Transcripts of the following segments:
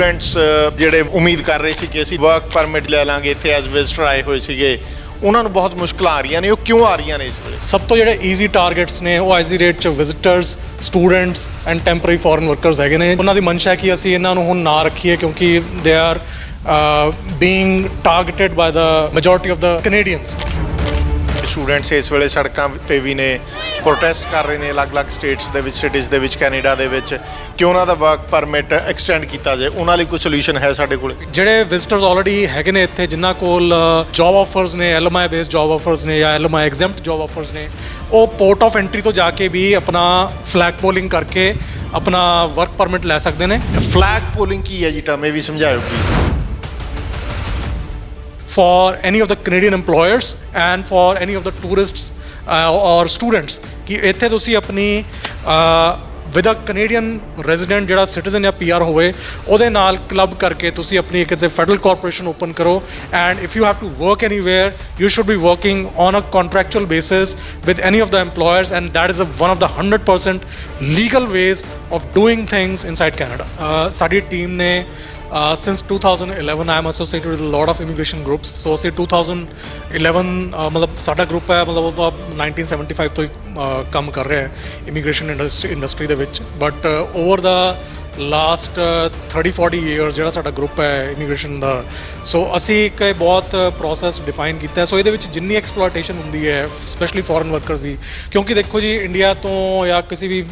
Students ਜਿਹੜੇ ਉਮੀਦ ਕਰ ਰਹੇ ਸੀ ਕਿ ਅਸੀਂ ਵਰਕ ਪਰਮਿਟ ਲੈ ਲਾਂਗੇ, ਇੱਥੇ ਐਜ਼ ਵਿਜ਼ਟਰ ਆਏ ਹੋਏ ਸੀਗੇ, ਉਹਨਾਂ ਨੂੰ ਬਹੁਤ ਮੁਸ਼ਕਲਾਂ ਆ ਰਹੀਆਂ ਨੇ, ਉਹ ਕਿਉਂ ਆ ਰਹੀਆਂ ਨੇ ਇਸ ਵੇਲੇ? ਸਭ ਤੋਂ ਜਿਹੜੇ ਈਜ਼ੀ ਟਾਰਗੇਟਸ ਨੇ, ਉਹ ਐਜ਼ ਦੀ ਰੇਟ ਚ visitors students and temporary foreign workers ਹੈਗੇ ਨੇ। ਉਹਨਾਂ ਦੀ ਮਨਸ਼ਾ ਹੈ ਕਿ ਅਸੀਂ ਇਹਨਾਂ ਨੂੰ ਹੁਣ ਨਾ ਰੱਖੀਏ, ਕਿਉਂਕਿ they are being targeted by the majority of the Canadians students ਇਸ ਵੇਲੇ ਸੜਕਾਂ ਤੇ ਵੀ ਨੇ ਪ੍ਰੋਟੈਸਟ ਕਰ ਰਹੇ ਨੇ ਅਲੱਗ-ਅਲੱਗ ਸਟੇਟਸ ਦੇ ਵਿੱਚ ਸਿਟੀਜ਼ ਦੇ ਵਿੱਚ ਕੈਨੇਡਾ ਦੇ ਵਿੱਚ। ਕਿ ਉਹਨਾਂ ਦਾ ਵਰਕ ਪਰਮਿਟ ਐਕਸਟੈਂਡ ਕੀਤਾ ਜਾਏ? ਉਹਨਾਂ ਲਈ ਕੋਈ ਸੋਲੂਸ਼ਨ ਹੈ ਸਾਡੇ ਕੋਲ? ਜਿਹੜੇ ਵਿਜ਼ਿਟਰਸ ਆਲਰੇਡੀ ਹੈਗੇ ਨੇ ਇੱਥੇ ਜਿਨ੍ਹਾਂ ਕੋਲ ਜੌਬ ਆਫਰਸ ਨੇ ਐਲਐਮਆਈ ਬੇਸਡ ਜੌਬ ਆਫਰਸ ਨੇ ਜਾਂ ਐਲਐਮਆਈ ਐਗਜ਼ੈਂਪਟ ਜੌਬ ਆਫਰਸ ਨੇ ਉਹ ਪੋਰਟ ਆਫ ਐਂਟਰੀ ਤੋਂ ਜਾ ਕੇ ਵੀ ਆਪਣਾ ਫਲੈਗ ਪੋਲਿੰਗ ਕਰਕੇ ਆਪਣਾ ਵਰਕ ਪਰਮਿਟ ਲੈ ਸਕਦੇ ਨੇ। ਫਲੈਗ ਪੋਲਿੰਗ ਕੀ ਹੈ ਜੀ? ਟਰਮ ਇਹ ਵੀ ਸਮਝਾਇਓ please for any of the Canadian employers and for any of the tourists uh, or students ਕਿ ਇੱਥੇ ਤੁਸੀਂ ਆਪਣੀ ਵਿਦ ਅ ਕੈਨੇਡੀਅਨ ਰੈਜ਼ੀਡੈਂਟ ਜਿਹੜਾ ਸਿਟੀਜ਼ਨ ਜਾਂ ਪੀਆਰ ਹੋਵੇ ਉਹਦੇ ਨਾਲ ਕਲੱਬ ਕਰਕੇ ਤੁਸੀਂ ਆਪਣੀ ਇੱਕ ਤੇ ਫੈਡਰਲ ਕਾਰਪੋਰੇਸ਼ਨ ਓਪਨ ਕਰੋ and if you have to work anywhere you should be working on a contractual basis with any of the employers and that is a, one of the 100% legal ways of doing things inside Canada. Uh, ਸਾਡੀ team ਨੇ Uh, since 2011 I am associated with a lot of immigration groups so ਅਸੀਂ 2011 uh, ਮਤਲਬ ਸਾਡਾ group ਹੈ ਮਤਲਬ ਉਹ ਤਾਂ 1975 ਤੋਂ ਹੀ uh, ਕੰਮ ਕਰ ਰਿਹਾ ਹੈ ਇਮੀਗ੍ਰੇਸ਼ਨ ਇੰਡਸਟਰੀ ਦੇ ਵਿੱਚ but over the last 30 40 years ਜਿਹੜਾ ਸਾਡਾ ਗਰੁੱਪ ਹੈ ਇਮੀਗ੍ਰੇਸ਼ਨ ਦਾ। ਸੋ ਅਸੀਂ ਇੱਕ ਇਹ ਬਹੁਤ ਪ੍ਰੋਸੈਸ ਡਿਫਾਈਨ ਕੀਤਾ। ਸੋ ਇਹਦੇ ਵਿੱਚ ਜਿੰਨੀ ਐਕਸਪਲੋਇਟੇਸ਼ਨ ਹੁੰਦੀ ਹੈ ਸਪੈਸ਼ਲੀ ਫੋਰਨ ਵਰਕਰਸ ਦੀ, ਕਿਉਂਕਿ ਦੇਖੋ ਜੀ ਇੰਡੀਆ ਤੋਂ ਜਾਂ ਕਿਸੇ ਵੀ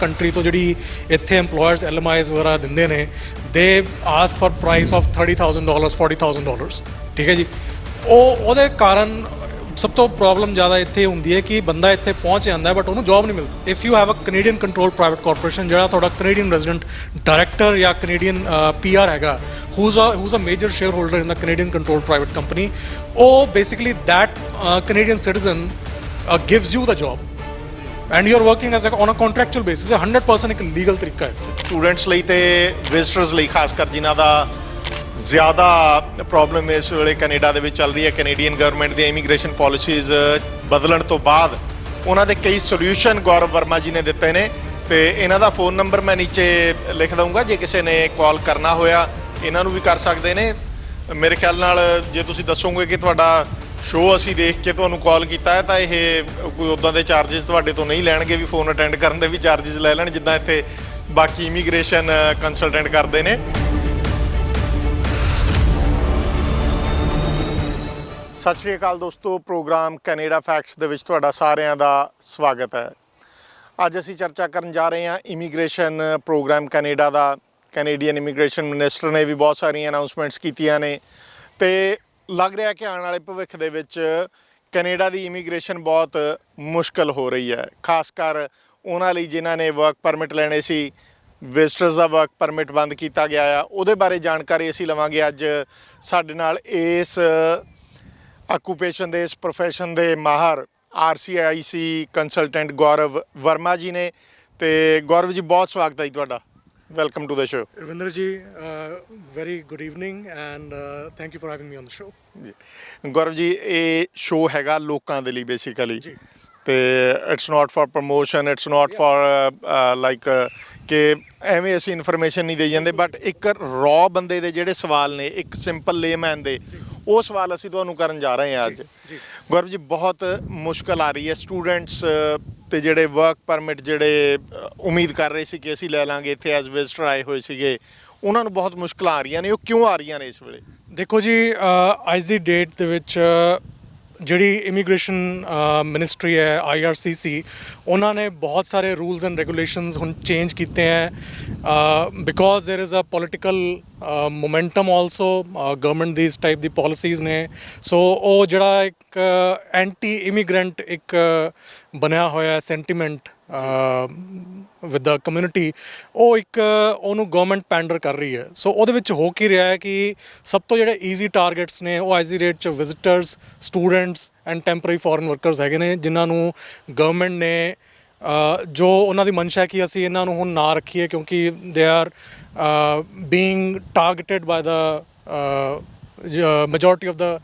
ਕੰਟਰੀ ਤੋਂ ਜਿਹੜੀ ਇੱਥੇ EMPLOYERS ਐਲਐਮਆਈਜ਼ ਵਗੈਰਾ ਦਿੰਦੇ ਨੇ they ask for price of 30000 dollars 40000 dollars ਠੀਕ ਹੈ ਜੀ? ਉਹ, ਉਹਦੇ ਕਾਰਨ ਸਭ ਤੋਂ ਪ੍ਰੋਬਲਮ ਜ਼ਿਆਦਾ ਇੱਥੇ ਹੁੰਦੀ ਹੈ ਕਿ ਬੰਦਾ ਇੱਥੇ ਪਹੁੰਚ ਜਾਂਦਾ ਬਟ ਉਹਨੂੰ ਜੌਬ ਨਹੀਂ ਮਿਲਦੀ। If you have a Canadian control private corporation ਜਿਹੜਾ ਤੁਹਾਡਾ ਕੈਨੇਡੀਅਨ ਰੈਜ਼ੀਡੈਂਟ ਡਾਇਰੈਕਟਰ ਜਾਂ ਕੈਨੇਡੀਅਨ ਪੀਆਰ ਹੈਗਾ whose a whose a major share holder in the Canadian control private company ਉਹ basically that Canadian citizen gives you the job and you are working as on a contractual basis 100% ਇੱਕ legal ਤਰੀਕਾ ਹੈ ਇੱਥੇ। Students ਲਈ ਤੇ ਵਿਜ਼ਟਰਸ ਲਈ, ਖਾਸ ਕਰ ਜਿਨ੍ਹਾਂ ਦਾ ਜ਼ਿਆਦਾ ਪ੍ਰੋਬਲਮ ਇਸ ਵੇਲੇ ਕੈਨੇਡਾ ਦੇ ਵਿੱਚ ਚੱਲ ਰਹੀ ਹੈ। ਕੈਨੇਡੀਅਨ ਗਵਰਨਮੈਂਟ ਦੀਆਂ ਇਮੀਗ੍ਰੇਸ਼ਨ ਪਾਲਿਸੀਜ਼ ਬਦਲਣ ਤੋਂ ਬਾਅਦ ਉਹਨਾਂ ਦੇ ਕਈ ਸੋਲੂਸ਼ਨ ਗੌਰਵ ਵਰਮਾ ਜੀ ਨੇ ਦਿੱਤੇ ਨੇ। ਤੇ ਇਹਨਾਂ ਦਾ ਫੋਨ ਨੰਬਰ ਮੈਂ ਨੀਚੇ ਲਿਖ ਦਊਂਗਾ, ਜੇ ਕਿਸੇ ਨੇ ਕਾਲ ਕਰਨਾ ਹੋਇਆ, ਇਹਨਾਂ ਨੂੰ ਵੀ ਕਰ ਸਕਦੇ ਨੇ। ਮੇਰੇ ਖਿਆਲ ਨਾਲ ਜੇ ਤੁਸੀਂ ਦੱਸੋਗੇ ਕਿ ਤੁਹਾਡਾ ਸ਼ੋਅ ਅਸੀਂ ਦੇਖ ਕੇ ਤੁਹਾਨੂੰ ਕਾਲ ਕੀਤਾ ਹੈ, ਤਾਂ ਇਹ ਕੋਈ ਉਦਾਂ ਦੇ ਚਾਰजेस ਤੁਹਾਡੇ ਤੋਂ ਨਹੀਂ ਲੈਣਗੇ ਵੀ ਫੋਨ ਅਟੈਂਡ ਕਰਨ ਦੇ ਵੀ ਚਾਰजेस ਲੈ ਲੈਣ, ਜਿੱਦਾਂ ਇੱਥੇ ਬਾਕੀ ਇਮੀਗ੍ਰੇਸ਼ਨ ਕੰਸਲਟੈਂਟ ਕਰਦੇ ਨੇ। ਸਤਿ ਸ਼੍ਰੀ ਅਕਾਲ ਦੋਸਤੋ, ਪ੍ਰੋਗਰਾਮ ਕੈਨੇਡਾ ਫੈਕਟਸ ਦੇ ਵਿੱਚ ਤੁਹਾਡਾ ਸਾਰਿਆਂ ਦਾ ਸਵਾਗਤ ਹੈ। ਅੱਜ ਅਸੀਂ ਚਰਚਾ ਕਰਨ ਜਾ ਰਹੇ ਹਾਂ ਇਮੀਗ੍ਰੇਸ਼ਨ ਪ੍ਰੋਗਰਾਮ ਕੈਨੇਡਾ ਦਾ। ਕੈਨੇਡੀਅਨ ਇਮੀਗ੍ਰੇਸ਼ਨ ਮਿਨਿਸਟਰ ਨੇ ਵੀ ਬਹੁਤ ਸਾਰੀਆਂ ਅਨਾਉਂਸਮੈਂਟਸ ਕੀਤੀਆਂ ਨੇ। ਤੇ ਲੱਗ ਰਿਹਾ ਕਿ ਆਉਣ ਵਾਲੇ ਭਵਿੱਖ ਦੇ ਵਿੱਚ ਕੈਨੇਡਾ ਦੀ ਇਮੀਗ੍ਰੇਸ਼ਨ ਬਹੁਤ ਮੁਸ਼ਕਲ ਹੋ ਰਹੀ ਹੈ। ਖਾਸ ਕਰ ਉਹਨਾਂ ਲਈ ਜਿਨ੍ਹਾਂ ਨੇ ਵਰਕ ਪਰਮਿਟ ਲੈਣੇ ਸੀ ਵਿਜ਼ਟਰਸ ਦਾ ਵਰਕ ਪਰਮਿਟ ਬੰਦ ਕੀਤਾ ਗਿਆ ਆ। ਉਹਦੇ ਬਾਰੇ ਜਾਣਕਾਰੀ ਅਸੀਂ ਲਵਾਂਗੇ ਅੱਜ ਸਾਡੇ ਨਾਲ ਇਸ ਆਕੂਪੇਸ਼ਨ ਦੇ ਇਸ ਪ੍ਰੋਫੈਸ਼ਨ ਦੇ ਮਾਹਰ ਆਰਸੀਆਈਸੀ ਕੰਸਲਟੈਂਟ ਗੌਰਵ ਵਰਮਾ ਜੀ ਨੇ ਤੇ ਗੌਰਵ ਜੀ ਬਹੁਤ ਸਵਾਗਤ ਹੈ ਜੀ ਤੁਹਾਡਾ। Welcome to the show Ravinder ji very good evening and thank you for having me on the show ਜੀ। ਗੌਰਵ ਜੀ ਇਹ ਸ਼ੋ ਹੈਗਾ ਲੋਕਾਂ ਦੇ ਲਈ ਬੇਸਿਕਲੀ ਜੀ। ਤੇ it's not for promotion it's not for like ਕਿ ਐਵੇਂ ਅਸੀਂ ਇਨਫੋਰਮੇਸ਼ਨ ਨਹੀਂ ਦੇਈ ਜਾਂਦੇ ਬਟ ਇੱਕ ਰॉ ਬੰਦੇ ਦੇ ਜਿਹੜੇ ਸਵਾਲ ਨੇ ਇੱਕ ਸਿੰਪਲ ਲੇਮੈਨ ਦੇ ਉਹ ਸਵਾਲ ਅਸੀਂ ਤੁਹਾਨੂੰ ਕਰਨ ਜਾ ਰਹੇ ਹਾਂ ਅੱਜ। ਜੀ। ਗੌਰਵ ਜੀ ਬਹੁਤ ਮੁਸ਼ਕਲ ਆ ਰਹੀ ਹੈ ਸਟੂਡੈਂਟਸ ਤੇ ਜਿਹੜੇ ਵਰਕ ਪਰਮਿਟ ਜਿਹੜੇ ਉਮੀਦ ਕਰ ਰਹੇ ਸੀ ਕਿ ਅਸੀਂ ਲੈ ਲਾਂਗੇ ਇੱਥੇ ਐਜ਼ ਵਿਜ਼ਟਰ ਆਏ ਹੋਏ ਸੀਗੇ। ਉਹਨਾਂ ਨੂੰ ਬਹੁਤ ਮੁਸ਼ਕਲਾਂ ਆ ਰਹੀਆਂ ਨੇ ਉਹ ਕਿਉਂ ਆ ਰਹੀਆਂ ਨੇ ਇਸ ਵੇਲੇ? ਦੇਖੋ ਜੀ ਅੱਜ ਦੀ ਡੇਟ ਦੇ ਵਿੱਚ ਜਿਹੜੀ ਇਮੀਗ੍ਰੇਸ਼ਨ ਮਿਨਿਸਟਰੀ ਹੈ ਆਈਆਰਸੀਸੀ ਉਹਨਾਂ ਨੇ ਬਹੁਤ ਸਾਰੇ ਰੂਲਸ ਐਂਡ ਰੈਗੂਲੇਸ਼ਨਸ ਹੁਣ ਚੇਂਜ ਕੀਤੇ ਹੈ because there is a political momentum also government ਦੀ ਇਸ ਟਾਈਪ ਦੀ ਪਾਲਿਸੀਜ਼ ਨੇ ਸੋ ਉਹ ਜਿਹੜਾ ਇੱਕ ਐਂਟੀ ਇਮੀਗ੍ਰੈਂਟ ਇੱਕ ਬਣਿਆ ਹੋਇਆ ਸੈਂਟੀਮੈਂਟ ਵਿਦ ਦਾ ਕਮਿਊਨਿਟੀ ਉਹ ਇੱਕ ਉਹਨੂੰ ਗਵਰਨਮੈਂਟ ਪੈਂਡਰ ਕਰ ਰਹੀ ਹੈ। ਸੋ ਉਹਦੇ ਵਿੱਚ ਹੋ ਕੀ ਰਿਹਾ ਹੈ ਕਿ ਸਭ ਤੋਂ ਜਿਹੜੇ ਈਜ਼ੀ ਟਾਰਗੇਟਸ ਨੇ ਉਹ ਅੱਜ ਦੀ ਰੇਟ 'ਚ visitors students and temporary foreign workers ਹੈਗੇ ਨੇ ਜਿਨ੍ਹਾਂ ਨੂੰ ਗਵਰਨਮੈਂਟ ਨੇ ਜੋ ਉਹਨਾਂ ਦੀ ਮਨਸ਼ਾ ਕਿ ਅਸੀਂ ਇਹਨਾਂ ਨੂੰ ਹੁਣ ਨਾ ਰੱਖੀਏ ਕਿਉਂਕਿ they are being targeted by the majority of the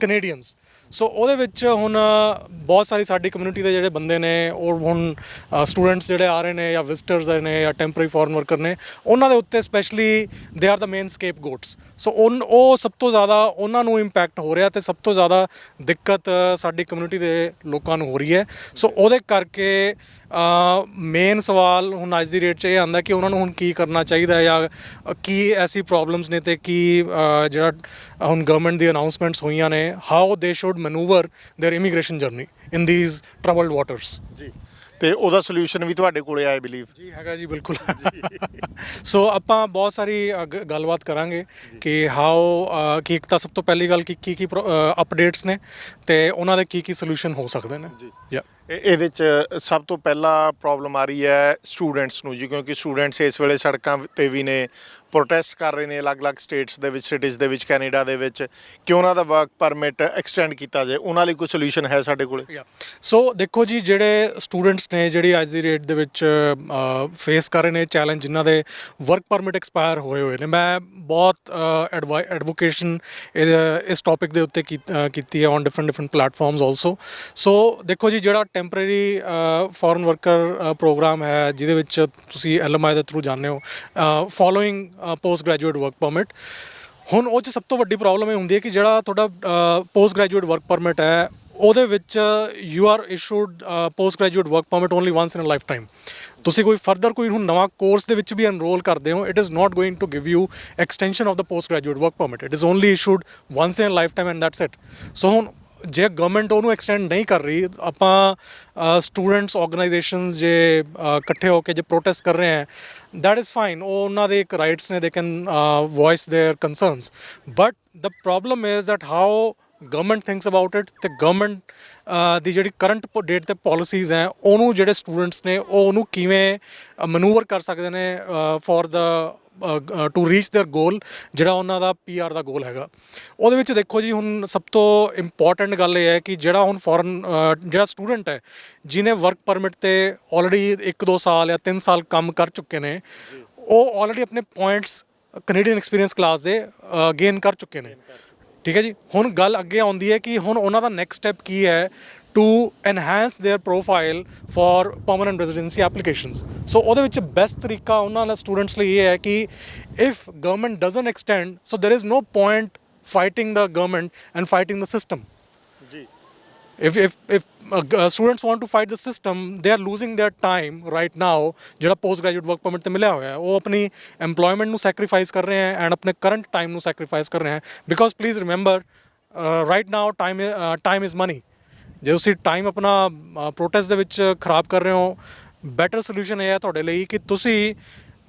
Canadians so ਉਹਦੇ ਵਿੱਚ ਹੁਣ ਬਹੁਤ ਸਾਰੀ ਸਾਡੀ ਕਮਿਊਨਿਟੀ ਦੇ ਜਿਹੜੇ ਬੰਦੇ ਨੇ, ਉਹ ਹੁਣ ਸਟੂਡੈਂਟਸ ਜਿਹੜੇ ਆ ਰਹੇ ਨੇ ਜਾਂ ਵਿਜ਼ਟਰਸ ਨੇ ਜਾਂ ਟੈਂਪਰੇਰੀ ਫੋਰਨ ਵਰਕਰ ਨੇ, ਉਹਨਾਂ ਦੇ ਉੱਤੇ specially they are the main scapegoats ਸੋ ਉਨ ਉਹ ਸਭ ਤੋਂ ਜ਼ਿਆਦਾ ਉਹਨਾਂ ਨੂੰ ਇੰਪੈਕਟ ਹੋ ਰਿਹਾ ਤੇ ਸਭ ਤੋਂ ਜ਼ਿਆਦਾ ਦਿੱਕਤ ਸਾਡੀ ਕਮਿਊਨਿਟੀ ਦੇ ਲੋਕਾਂ ਨੂੰ ਹੋ ਰਹੀ ਹੈ ਸੋ ਉਹਦੇ ਕਰਕੇ ਮੇਨ ਸਵਾਲ ਹੁਣ ਅੱਜ ਦੀ ਰੇਟ 'ਚ ਇਹ ਆਂਦਾ ਕਿ ਉਹਨਾਂ ਨੂੰ ਹੁਣ ਕੀ ਕਰਨਾ ਚਾਹੀਦਾ ਹੈ ਜਾਂ ਅ, ਕੀ ਐਸੀ ਪ੍ਰੋਬਲਮਸ ਨੇ ਤੇ ਕੀ ਅ, ਜਿਹੜਾ ਹੁਣ ਗਵਰਨਮੈਂਟ ਦੀ ਅਨਾਉਂਸਮੈਂਟਸ ਹੋਈਆਂ ਨੇ how they should manoeuvre their immigration journey in these troubled waters ਜੀ ਤੇ ਉਹਦਾ ਸੋਲੂਸ਼ਨ ਵੀ ਤੁਹਾਡੇ ਕੋਲੇ ਆਏ ਬਿਲੀਵ ਜੀ ਹੈਗਾ ਜੀ ਬਿਲਕੁਲ। ਸੋ ਆਪਾਂ ਬਹੁਤ ਸਾਰੀ ਅ, ਗ- ਗੱਲਬਾਤ ਕਰਾਂਗੇ ਕਿ ਹਾਊ ਕੀ ਇੱਕ ਤਾਂ ਸਭ ਤੋਂ ਪਹਿਲੀ ਗੱਲ ਕਿ ਕੀ ਕੀ ਅਪਡੇਟਸ ਨੇ ਤੇ ਉਹਨਾਂ ਦੇ ਕੀ ਕੀ ਸੋਲੂਸ਼ਨ ਹੋ ਸਕਦੇ ਨੇ। ਜੀ। ਯਾ ਇਹਦੇ ਚ ਸਭ ਤੋਂ ਪਹਿਲਾਂ ਪ੍ਰੋਬਲਮ ਆ ਰਹੀ ਹੈ ਸਟੂਡੈਂਟਸ ਨੂੰ ਜੀ, ਕਿਉਂਕਿ ਸਟੂਡੈਂਟਸ ਇਸ ਵੇਲੇ ਸੜਕਾਂ ਤੇ ਵੀ ਨੇ ਪ੍ਰੋਟੈਸਟ ਕਰ ਰਹੇ ਨੇ ਅਲੱਗ-ਅਲੱਗ ਸਟੇਟਸ ਦੇ ਵਿੱਚ ਸਿਟੀਜ਼ ਦੇ ਵਿੱਚ, ਕੈਨੇਡਾ ਦੇ ਵਿੱਚ, ਕਿ ਉਹਨਾਂ ਦਾ ਵਰਕ ਪਰਮਿਟ ਐਕਸਟੈਂਡ ਕੀਤਾ ਜਾਏ, ਉਹਨਾਂ ਲਈ ਕੋਈ ਸੋਲੂਸ਼ਨ ਹੈ ਸਾਡੇ ਕੋਲੇ? ਸੋ ਦੇਖੋ ਜੀ, ਜਿਹੜੇ ਸਟੂਡੈਂਟਸ ਨੇ, ਜਿਹੜੀ ਅੱਜ ਦੀ ਰੇਟ ਦੇ ਵਿੱਚ ਫੇਸ ਕਰ ਰਹੇ ਨੇ ਚੈਲੰਜ ਜਿਨ੍ਹਾਂ ਦੇ ਵਰਕ ਪਰਮਿਟ ਐਕਸਪਾਇਰ ਹੋਏ ਹੋਏ ਨੇ, ਮੈਂ ਬਹੁਤ ਐਡਵੋਕੇਸ਼ਨ ਇਸ ਟੌਪਿਕ ਦੇ ਉੱਤੇ ਕੀ- ਕੀਤੀ ਹੈ on different different platforms also so ਦੇਖੋ ਜੀ, ਜਿਹੜਾ ਟੈਂਪਰੇਰੀ ਫੋਰਨ ਵਰਕਰ ਪ੍ਰੋਗਰਾਮ ਹੈ ਜਿਹਦੇ ਵਿੱਚ ਤੁਸੀਂ ਐਲਐਮਆਈ ਦੇ ਥਰੂ ਜਾਂਦੇ ਹੋ following post graduate work permit ਹੁਣ ਉਹ 'ਚ ਸਭ ਤੋਂ ਵੱਡੀ ਪ੍ਰੋਬਲਮ ਇਹ ਹੁੰਦੀ ਹੈ ਕਿ ਜਿਹੜਾ ਤੁਹਾਡਾ ਪੋਸਟ ਗ੍ਰੈਜੂਏਟ ਵਰਕ ਪਰਮਿਟ ਹੈ, ਉਹਦੇ ਵਿੱਚ you are issued post graduate work permit only once in a lifetime ਤੁਸੀਂ ਕੋਈ ਫਰਦਰ ਕੋਈ ਹੁਣ ਨਵਾਂ ਕੋਰਸ ਦੇ ਵਿੱਚ ਵੀ ਐਨਰੋਲ ਕਰਦੇ ਹੋ it is not going to give you extension of the post graduate work permit it is only issued once in lifetime and that's it so ਹੁਣ ਜੇ ਗਵਰਨਮੈਂਟ ਉਹਨੂੰ ਐਕਸਟੈਂਡ ਨਹੀਂ ਕਰ ਰਹੀ, ਆਪਾਂ ਸਟੂਡੈਂਟਸ ਆਰਗੇਨਾਈਜੇਸ਼ਨਸ ਜੇ ਇਕੱਠੇ ਹੋ ਕੇ ਜੇ ਪ੍ਰੋਟੈਸਟ ਕਰ ਰਹੇ ਹੈ ਦੈਟ ਇਜ਼ ਫਾਈਨ ਉਹ ਉਹਨਾਂ ਦੇ ਇੱਕ ਰਾਈਟਸ ਨੇ they can voice their concerns but the problem is that how government thinks about it ਤੇ ਗਵਰਨਮੈਂਟ ਦੀ ਜਿਹੜੀ ਕਰੰਟ ਡੇਟ ਤੇ ਪਾਲਿਸੀਜ਼ ਹੈ, ਉਹਨੂੰ ਜਿਹੜੇ ਸਟੂਡੈਂਟਸ ਨੇ, ਉਹ ਉਹਨੂੰ ਕਿਵੇਂ ਮਨੂਵਰ ਕਰ ਸਕਦੇ ਨੇ for the to reach their goal ਜਿਹੜਾ ਉਹਨਾਂ ਦਾ ਪੀਆਰ ਦਾ ਗੋਲ ਹੈਗਾ ਉਹਦੇ ਵਿੱਚ ਦੇਖੋ ਜੀ ਹੁਣ ਸਭ ਤੋਂ ਇੰਪੋਰਟੈਂਟ ਗੱਲ ਇਹ ਹੈ ਕਿ ਜਿਹੜਾ ਹੁਣ ਫੋਰਨ ਜਿਹੜਾ ਸਟੂਡੈਂਟ ਹੈ ਜਿਨੇ ਵਰਕ ਪਰਮਿਟ ਤੇ ਆਲਰੇਡੀ 1-2 ਸਾਲ ਜਾਂ 3 ਸਾਲ ਕੰਮ ਕਰ ਚੁੱਕੇ ਨੇ ਉਹ ਆਲਰੇਡੀ ਆਪਣੇ ਪੁਆਇੰਟਸ ਕੈਨੇਡੀਅਨ ਐਕਸਪੀਰੀਅੰਸ ਕਲਾਸ ਦੇ ਗੇਨ ਕਰ ਚੁੱਕੇ ਨੇ ਠੀਕ ਹੈ ਜੀ ਹੁਣ ਗੱਲ ਅੱਗੇ ਆਉਂਦੀ ਹੈ ਕਿ ਹੁਣ ਉਹਨਾਂ ਦਾ ਨੈਕਸਟ ਸਟੈਪ ਕੀ ਹੈ to enhance their profile for permanent residency applications so ਉਹਦੇ ਵਿੱਚ ਬੈਸਟ ਤਰੀਕਾ ਉਹਨਾਂ ਲਈ ਸਟੂਡੈਂਟਸ ਲਈ ਇਹ ਹੈ ਕਿ if government doesn't extend so there is no point fighting the government and fighting the system. Gee. If, if, if uh, uh, students want to fight the system, they are losing their time right now. ਜਿਹੜਾ post graduate work permit ਤੇ ਮਿਲਿਆ ਹੋਇਆ ਉਹ ਆਪਣੀ EMPLOYMENT ਨੂੰ sacrifice ਕਰ ਰਹੇ ਹੈ ਐਂਡ ਆਪਣੇ ਕਰੰਟ ਟਾਈਮ ਨੂੰ ਸੈਕਰੀਫਾਈਸ ਕਰ ਰਹੇ ਹੈ because please remember right now time time is money ਜੇ ਤੁਸੀਂ ਟਾਈਮ ਆਪਣਾ ਪ੍ਰੋਟੈਸਟ ਦੇ ਵਿੱਚ ਖਰਾਬ ਕਰ ਰਹੇ ਹੋ ਬੈਟਰ ਸੋਲੂਸ਼ਨ ਇਹ ਹੈ ਤੁਹਾਡੇ ਲਈ ਕਿ ਤੁਸੀਂ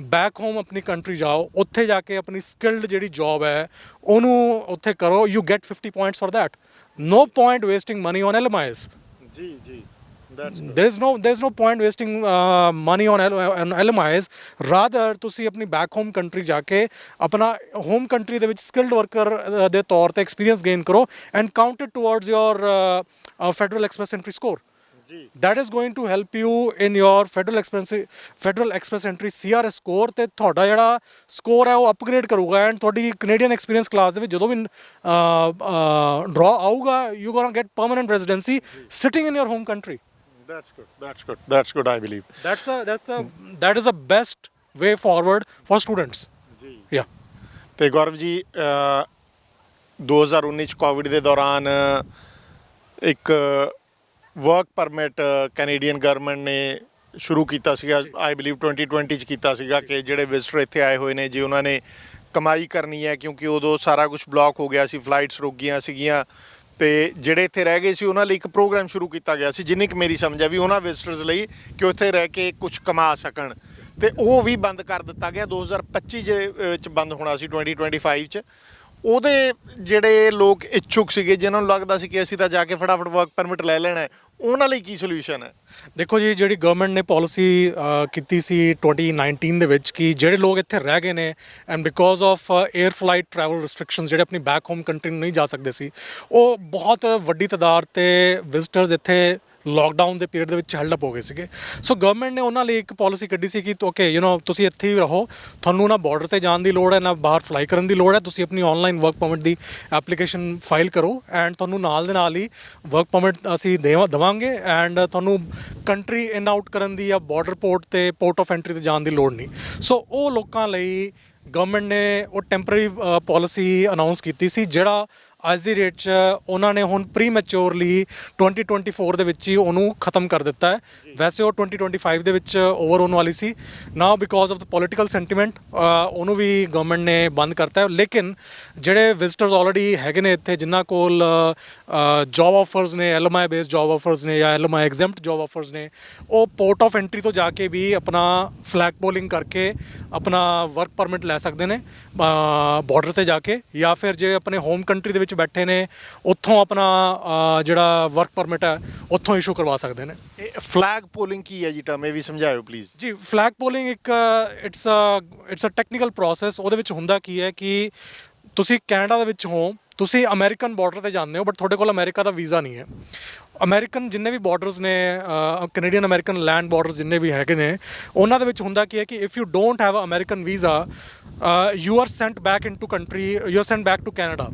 ਬੈਕ ਹੋਮ ਆਪਣੀ ਕੰਟਰੀ ਜਾਓ, ਉੱਥੇ ਜਾ ਕੇ ਆਪਣੀ ਸਕਿਲਡ ਜਿਹੜੀ ਜੌਬ ਹੈ, ਉਹਨੂੰ ਉੱਥੇ ਕਰੋ you get 50 points for that no point wasting money on LMIAs ਜੀ ਜੀ। There is no there is no point wasting uh, money on, L, on LMIs. Rather ਤੁਸੀਂ ਆਪਣੀ ਬੈਕ ਹੋਮ ਕੰਟਰੀ ਜਾ ਕੇ ਆਪਣਾ ਹੋਮ ਕੰਟਰੀ ਦੇ ਵਿੱਚ skilled worker ਦੇ ਤੌਰ ਤੇ ਐਕਸਪੀਰੀਅੰਸ ਗੇਨ ਕਰੋ and count it towards your federal express entry score ਜੀ। That is going to help you in your federal express federal express entry CRS score ਤੇ ਤੁਹਾਡਾ ਜਿਹੜਾ ਸਕੋਰ ਹੈ ਉਹ ਅਪਗ੍ਰੇਡ ਕਰੂਗਾ ਐਂਡ ਤੁਹਾਡੀ ਕੈਨੇਡੀਅਨ ਐਕਸਪੀਰੀਅੰਸ ਕਲਾਸ ਦੇ ਵਿੱਚ ਜਦੋਂ ਵੀ ਡਰਾ ਆਊਗਾ you gonna get permanent residency sitting in your home country that's good that's good that's good I believe that's a that's a that is a best way forward for students. ਜੀ yeah. ਤੇ ਗੌਰਵ ਜੀ ਅ, 2019 ਚ Covid ਦੇ ਦੌਰਾਨ ਇੱਕ work permit Canadian government ਨੇ ਸ਼ੁਰੂ ਕੀਤਾ ਸੀਗਾ ਆਈ ਬਲੀਵ 2020 ਚ ਕੀਤਾ ਸੀਗਾ ਕਿ ਜਿਹੜੇ ਵਿਜ਼ਟਰ ਇੱਥੇ ਆਏ ਹੋਏ ਨੇ ਜੇ ਉਹਨਾਂ ਨੇ ਕਮਾਈ ਕਰਨੀ ਹੈ ਕਿਉਂਕਿ ਉਦੋਂ ਸਾਰਾ ਕੁਝ ਬਲੌਕ ਹੋ ਗਿਆ ਸੀ ਫਲਾਈਟਸ ਰੁਕ ਗਈਆਂ ਸੀਗੀਆਂ। ਤੇ ਜਿਹੜੇ ਇੱਥੇ ਰਹਿ ਗਏ ਸੀ, ਉਹਨਾਂ ਲਈ ਇੱਕ ਪ੍ਰੋਗਰਾਮ ਸ਼ੁਰੂ ਕੀਤਾ ਗਿਆ ਸੀ, ਜਿੰਨੀ ਕਿ ਮੇਰੀ ਸਮਝ ਆ ਵੀ ਉਹਨਾਂ ਵਿਜ਼ਟਰਸ ਲਈ ਕਿ ਉਹ ਇੱਥੇ ਰਹਿ ਕੇ ਕੁਝ ਕਮਾ ਸਕਣ। ਤੇ ਉਹ ਵੀ ਬੰਦ ਕਰ ਦਿੱਤਾ ਗਿਆ। 2025 ਦੇ ਵਿੱਚ ਬੰਦ ਹੋਣਾ ਸੀ 2025 ਚ। ਉਹਦੇ ਜਿਹੜੇ ਲੋਕ ਇੱਛੁਕ ਸੀਗੇ, ਜਿਨ੍ਹਾਂ ਨੂੰ ਲੱਗਦਾ ਸੀ ਕਿ ਅਸੀਂ ਤਾਂ ਜਾ ਕੇ ਫਟਾਫਟ ਵਰਕ ਪਰਮਿਟ ਲੈ ਲੈਣਾ ਹੈ, ਉਹਨਾਂ ਲਈ ਕੀ ਸੋਲੂਸ਼ਨ ਹੈ? ਦੇਖੋ ਜੀ, ਜਿਹੜੀ ਗਵਰਨਮੈਂਟ ਨੇ ਪਾਲਿਸੀ ਕੀਤੀ ਸੀ 2019 ਦੇ ਵਿੱਚ ਕਿ ਜਿਹੜੇ ਲੋਕ ਇੱਥੇ ਰਹਿ ਗਏ ਨੇ and because of air flight travel restrictions ਜਿਹੜੇ ਆਪਣੀ ਬੈਕ ਹੋਮ ਕੰਟਰੀ ਨੂੰ ਨਹੀਂ ਜਾ ਸਕਦੇ ਸੀ, ਉਹ ਬਹੁਤ ਵੱਡੀ ਤਾਦਾਦ ਤੇ ਵਿਜ਼ਟਰਸ ਇੱਥੇ ਲੋਕਡਾਊਨ ਦੇ ਪੀਰੀਅਡ ਦੇ ਵਿੱਚ ਹੈਲਡ ਅਪ ਹੋ ਗਏ ਸੀਗੇ। ਸੋ ਗਵਰਨਮੈਂਟ ਨੇ ਉਹਨਾਂ ਲਈ ਇੱਕ ਪਾਲਿਸੀ ਕੱਢੀ ਸੀ ਕਿ ਓਕੇ ਯੂ نو ਤੁਸੀਂ ਇੱਥੇ ਹੀ ਰਹੋ। ਤੁਹਾਨੂੰ ਨਾ ਬਾਰਡਰ ਤੇ ਜਾਣ ਦੀ ਲੋੜ ਹੈ, ਨਾ ਬਾਹਰ ਫਲਾਈ ਕਰਨ ਦੀ ਲੋੜ ਹੈ। ਤੁਸੀਂ ਆਪਣੀ ਆਨਲਾਈਨ ਵਰਕ ਪਰਮਿਟ ਦੀ ਐਪਲੀਕੇਸ਼ਨ ਫਾਈਲ ਕਰੋ ਐਂਡ ਤੁਹਾਨੂੰ ਨਾਲ ਦੇ ਨਾਲ ਹੀ ਵਰਕ ਪਰਮਿਟ ਅਸੀਂ ਦੇਵਾ ਦਵਾਂਗੇ ਐਂਡ ਤੁਹਾਨੂੰ ਕੰਟਰੀ ਇਨ ਆਊਟ ਕਰਨ ਦੀ ਜਾਂ ਬਾਰਡਰ ਪੋਰਟ ਤੇ ਪੋਰਟ ਆਫ ਐਂਟਰੀ ਤੇ ਜਾਣ ਦੀ ਲੋੜ ਨਹੀਂ। ਸੋ ਉਹ ਲੋਕਾਂ ਲਈ ਗਵਰਨਮੈਂਟ ਨੇ ਉਹ ਟੈਂਪਰੇਰੀ ਪਾਲਿਸੀ ਅਨਾਉਂਸ ਕੀਤੀ ਸੀ, ਜਿਹੜਾ ਅੱਜ ਦੀ ਰੇਟ 'ਚ ਉਹਨਾਂ ਨੇ ਹੁਣ ਪ੍ਰੀ ਮੈਚੁਰਲੀ 2024 ਦੇ ਵਿੱਚ ਹੀ ਉਹਨੂੰ ਖਤਮ ਕਰ ਦਿੱਤਾ ਹੈ। ਵੈਸੇ ਉਹ 2025 ਦੇ ਵਿੱਚ ਓਵਰ ਹੋਣ ਵਾਲੀ ਸੀ। Now because of the political sentiment ਉਹਨੂੰ ਵੀ ਗਵਰਨਮੈਂਟ ਨੇ ਬੰਦ ਕਰਤਾ ਹੈ। ਲੇਕਿਨ ਜਿਹੜੇ ਵਿਜ਼ਟਰਸ ਆਲਰੇਡੀ ਹੈਗੇ ਨੇ ਇੱਥੇ ਜਿਨ੍ਹਾਂ ਕੋਲ ਜੌਬ ਆਫਰਸ ਨੇ ਐਲਐਮਆਈ ਬੇਸਡ ਜੌਬ ਆਫਰਸ ਨੇ ਜਾਂ ਐਲਐਮਆਈ ਐਗਜ਼ੈਂਪਟ ਜੌਬ ਆਫਰਸ ਨੇ ਉਹ ਪੋਰਟ ਆਫ ਐਂਟਰੀ ਤੋਂ ਜਾ ਕੇ ਵੀ ਆਪਣਾ ਫਲੈਗ ਪੋਲਿੰਗ ਕਰਕੇ ਆਪਣਾ ਵਰਕ ਪਰਮਿਟ ਲੈ ਸਕਦੇ ਨੇ ਬਾਰਡਰ ਤੇ ਜਾ ਕੇ। ਜਾਂ ਫਿਰ ਜੇ ਆਪਣੇ ਹੋਮ ਕੰਟਰੀ ਦੇ ਵਿੱਚ ਬੈਠੇ ਨੇ ਉੱਥੋਂ ਆਪਣਾ ਅ, ਜਿਹੜਾ ਵਰਕ ਪਰਮਿਟ ਹੈ ਉੱਥੋਂ ਇਸ਼ੂ ਕਰਵਾ ਸਕਦੇ ਨੇ। ਇਹ ਫਲੈਗ ਪੋਲਿੰਗ ਕੀ ਹੈ ਜੀ ਟਰਮ ਇਹ ਵੀ ਸਮਝਾਇਓ ਪਲੀਜ਼ ਜੀ ਫਲੈਗ ਪੋਲਿੰਗ ਇੱਕ it's a it's a technical process ਉਹਦੇ ਵਿੱਚ ਹੁੰਦਾ ਕੀ ਹੈ ਕਿ ਤੁਸੀਂ ਕੈਨੇਡਾ ਦੇ ਵਿੱਚ ਹੋ ਤੁਸੀਂ ਅਮਰੀਕਨ ਬਾਰਡਰ ਤੇ ਜਾਂਦੇ ਹੋ ਬਟ ਤੁਹਾਡੇ ਕੋਲ ਅਮਰੀਕਾ ਦਾ ਵੀਜ਼ਾ ਨਹੀਂ ਹੈ। ਅਮਰੀਕਨ ਜਿੰਨੇ ਵੀ ਬਾਰਡਰਸ ਨੇ ਕੈਨੇਡੀਅਨ ਅਮਰੀਕਨ ਲੈਂਡ ਬਾਰਡਰਸ ਜਿੰਨੇ ਵੀ ਹੈਗੇ ਨੇ, ਉਹਨਾਂ ਦੇ ਵਿੱਚ ਹੁੰਦਾ ਕੀ ਹੈ ਕਿ if you don't have American visa you are sent back into country you are sent back to Canada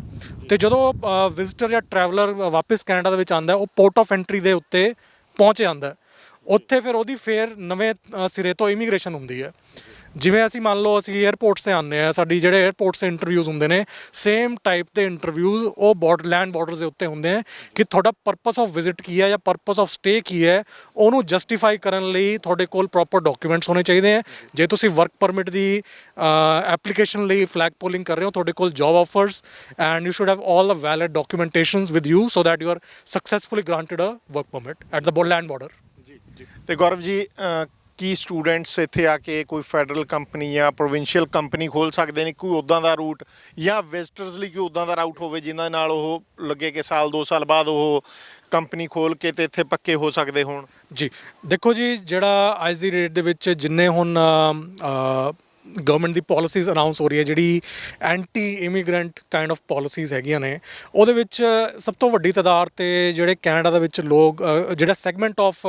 ਤੇ ਜਦੋਂ ਵਿਜ਼ਿਟਰ ਜਾਂ ਟਰੈਵਲਰ ਵਾਪਸ ਕੈਨੇਡਾ ਦੇ ਵਿੱਚ ਆਂਦਾ ਉਹ ਪੋਰਟ ਆਫ ਐਂਟਰੀ ਦੇ ਉੱਤੇ ਪਹੁੰਚ ਜਾਂਦਾ ਉੱਥੇ ਫਿਰ ਉਹਦੀ ਫੇਰ ਨਵੇਂ ਸਿਰੇ ਤੋਂ ਇਮੀਗ੍ਰੇਸ਼ਨ ਹੁੰਦੀ ਹੈ। ਜਿਵੇਂ ਅਸੀਂ ਮੰਨ ਲਓ ਅਸੀਂ 에ਅਰਪੋਰਟਸ ਤੇ ਆਉਂਦੇ ਆ ਸਾਡੀ ਜਿਹੜੇ 에ਅਰਪੋਰਟਸ ਤੇ ਇੰਟਰਵਿਊਜ਼ ਹੁੰਦੇ ਨੇ ਸੇਮ ਟਾਈਪ ਦੇ ਇੰਟਰਵਿਊਜ਼ ਉਹ ਬਾਰਡਰ ਲੈਂਡ ਬਾਰਡਰਸ ਦੇ ਉੱਤੇ ਹੁੰਦੇ ਆ ਕਿ ਤੁਹਾਡਾ ਪਰਪਸ ਆਫ ਵਿਜ਼ਿਟ ਕੀ ਹੈ ਜਾਂ ਪਰਪਸ ਆਫ ਸਟੇ ਕੀ ਹੈ, ਉਹਨੂੰ ਜਸਟੀਫਾਈ ਕਰਨ ਲਈ ਤੁਹਾਡੇ ਕੋਲ ਪ੍ਰੋਪਰ ਡਾਕੂਮੈਂਟਸ ਹੋਣੇ ਚਾਹੀਦੇ ਆ। ਜੇ ਤੁਸੀਂ ਵਰਕ ਪਰਮਿਟ ਦੀ ਐਪਲੀਕੇਸ਼ਨ ਲਈ ਫਲੈਗ ਪੋਲਿੰਗ ਕਰ ਰਹੇ ਹੋ, ਤੁਹਾਡੇ ਕੋਲ job offers and you should have all the valid documentations with you so that you are successfully granted a work permit at the land border ਜੀ ਜੀ। ਤੇ ਗੌਰਵ ਜੀ ਕੀ ਸਟੂਡੈਂਟਸ ਇੱਥੇ ਆ ਕੇ ਕੋਈ ਫੈਡਰਲ ਕੰਪਨੀ ਜਾਂ ਪ੍ਰੋਵਿੰਸ਼ੀਅਲ ਕੰਪਨੀ ਖੋਲ ਸਕਦੇ ਨੇ? ਕੋਈ ਉਦਾਂ ਦਾ ਰੂਟ ਜਾਂ ਵਿਜ਼ਟਰਸ ਲਈ ਕੋਈ ਉਦਾਂ ਦਾ ਰਾਊਟ ਹੋਵੇ ਜਿਨ੍ਹਾਂ ਨਾਲ ਉਹ ਲੱਗੇ ਕਿ ਸਾਲ 2 ਸਾਲ ਬਾਅਦ ਉਹ ਕੰਪਨੀ ਖੋਲ ਕੇ ਤੇ ਇੱਥੇ ਪੱਕੇ ਹੋ ਸਕਦੇ ਹੋਣ? ਜੀ, ਦੇਖੋ ਜੀ, ਜਿਹੜਾ ਅੱਜ ਦੀ ਰੇਟ ਦੇ ਵਿੱਚ ਜਿੰਨੇ ਹੁਣ ਗਵਰਨਮੈਂਟ ਦੀ ਪਾਲਿਸੀਜ਼ ਅਨਾਉਂਸ ਹੋ ਰਹੀ ਹੈ ਜਿਹੜੀ anti immigrant kind of policies ਹੈਗੀਆਂ ਨੇ ਉਹਦੇ ਵਿੱਚ ਸਭ ਤੋਂ ਵੱਡੀ ਤਾਦਾਦ ਤੇ ਜਿਹੜੇ ਕੈਨੇਡਾ ਦੇ ਵਿੱਚ ਲੋਕ ਅ, ਜਿਹੜਾ ਸੈਗਮੈਂਟ ਆਫ